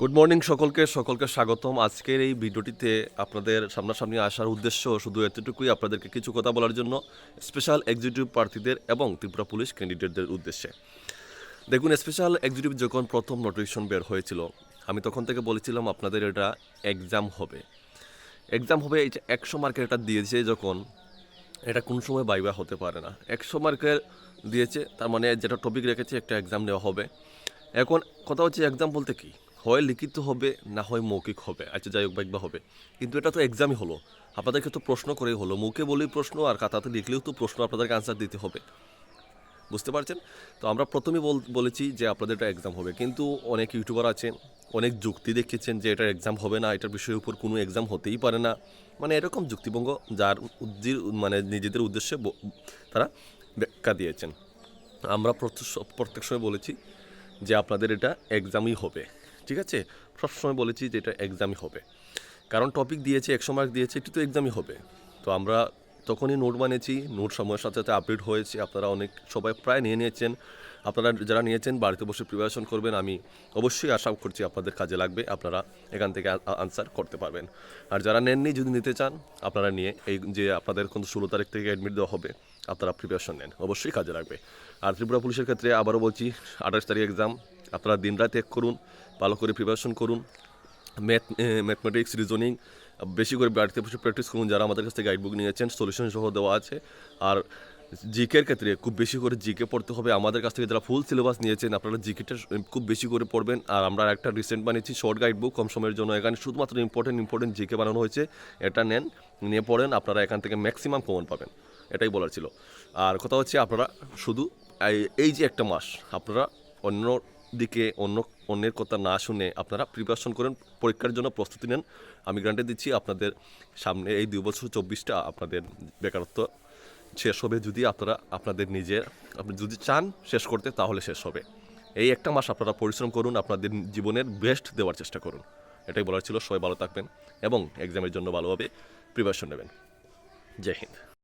Good morning সকলকে সকলকে স্বাগতম। আজকের এই ভিডিওটিতে আপনাদের সামনাসামনি আসার উদ্দেশ্য শুধু এতটুকুই আপনাদেরকে কিছু কথা বলার জন্য স্পেশাল এক্সিকিউটিভ প্রার্থীদের এবং ত্রিপুরা পুলিশ ক্যান্ডিডেটদের উদ্দেশ্যে। দেখুন স্পেশাল এক্সিকিউটিভ যখন প্রথম নোটিফিকেশন বের হয়েছিল, আমি তখন থেকে বলেছিলাম আপনাদের এটা এক্সাম হবে। এক্সাম হবে, এই যে একশো মার্কের এটা দিয়েছে যখন, এটা কোন সময় বাইবা হতে পারে না। একশো মার্কের দিয়েছে, তার মানে যেটা টপিক রেখেছে, একটা এক্সাম নেওয়া হবে। এখন কথা হচ্ছে এক্সাম বলতে কি? হয় লিখিত হবে, না হয় মৌখিক হবে। আচ্ছা যাই হোক বাইবা হবে। কিন্তু এটা তো এক্সামই হলো। আপনাদেরকে তো প্রশ্ন করেই হলো। মুখে বলেই প্রশ্ন, আর খাতাতে লিখলেও তো প্রশ্ন আপনাদেরকে আনসার দিতে হবে। বুঝতে পারছেন? তো আমরা প্রথমেই বল- বলেছি যে আপনাদের এটা এক্সাম হবে। কিন্তু অনেক ইউটিউবার আছেন, অনেক যুক্তি দেখিয়েছেন যে এটার এক্সাম হবে না, এটার বিষয়ের উপর কোনো এক্সাম হতেই পারে না। মানে এরকম যুক্তিভঙ্গ যার মানে নিজেদের উদ্দেশ্যে তারা ব্যাখ্যা দিয়েছেন। আমরা প্রত্যেক সময় বলেছি যে আপনাদের এটা এক্সামই হবে। ঠিক আছে? সবসময় বলেছি যে এটা এক্সামই হবে। কারণ টপিক দিয়েছে একশো মার্ক দিয়েছে এটি তো এক্সামই হবে। তো আমরা তখনই নোট বানিয়েছি নোট সময়ের সাথে সাথে আপডেট হয়েছে। আপনারা অনেক, সবাই প্রায় নিয়ে নিয়েছেন। আপনারা যারা নিয়েছেন, বাড়িতে বসে প্রিপারেশন করবেন, আমি অবশ্যই আশা করছি আপনাদের কাজে লাগবে। আপনারা এখান থেকে আনসার করতে পারবেন। আর যারা নেননি, যদি নিতে চান, আপনারা নিয়ে এই যে আপনাদের কিন্তু ষোলো তারিখ থেকে অ্যাডমিট দেওয়া হবে, আপনারা প্রিপারেশন নেন। অবশ্যই কাজে লাগবে। আর ত্রিপুরা পুলিশের ক্ষেত্রে আবারও বলছি, আঠাশ তারিখ এক্সাম আপনারা দিনরাত এক করুন, ভালো করে প্রিপারেশন করুন ম্যাথ ম্যাথমেটিক্স রিজনিং বেশি করে বাড়িতে বসে প্র্যাকটিস করুন যারা আমাদের কাছ থেকে গাইড বুক নিয়েছেন সলিউশন সহ দেওয়া আছে। আর জিকের ক্ষেত্রে খুব বেশি করে জিকে পড়তে হবে, আমাদের কাছ থেকে যারা ফুল সিলেবাস নিয়েছেন, আপনারা জিকেটা খুব বেশি করে পড়বেন। আর আমরা একটা রিসেন্ট বানিয়েছি শর্ট গাইড বুক কম সময়ের জন্য। এখানে শুধুমাত্র ইম্পর্টেন্ট ইম্পর্টেন্ট জিকে বানানো হয়েছে, এটা নেন, নিয়ে পড়েন, আপনারা এখান থেকে ম্যাক্সিমাম কমন পাবেন। এটাই বলার ছিল। আর কথা হচ্ছে, আপনারা শুধু এই যে একটা মাস, আপনারা অন্য দিকে অন্য অন্যের কথা না শুনে আপনারা প্রিপারেশন করেন, পরীক্ষার জন্য প্রস্তুতি নেন। আমি গ্রান্টে দিচ্ছি আপনাদের সামনে এই দুই বছর চব্বিশটা আপনাদের বেকারত্ব শেষ হবে। যদি আপনারা, আপনাদের নিজের, আপনি যদি চান শেষ করতে, তাহলে শেষ হবে। এই একটা মাস আপনারা পরিশ্রম করুন, আপনাদের জীবনের বেস্ট দেওয়ার চেষ্টা করুন। এটাই বলার ছিল। সবাই ভালো থাকবেন এবং এক্সামের জন্য ভালোভাবে প্রিপারেশন নেবেন। জয় হিন্দ।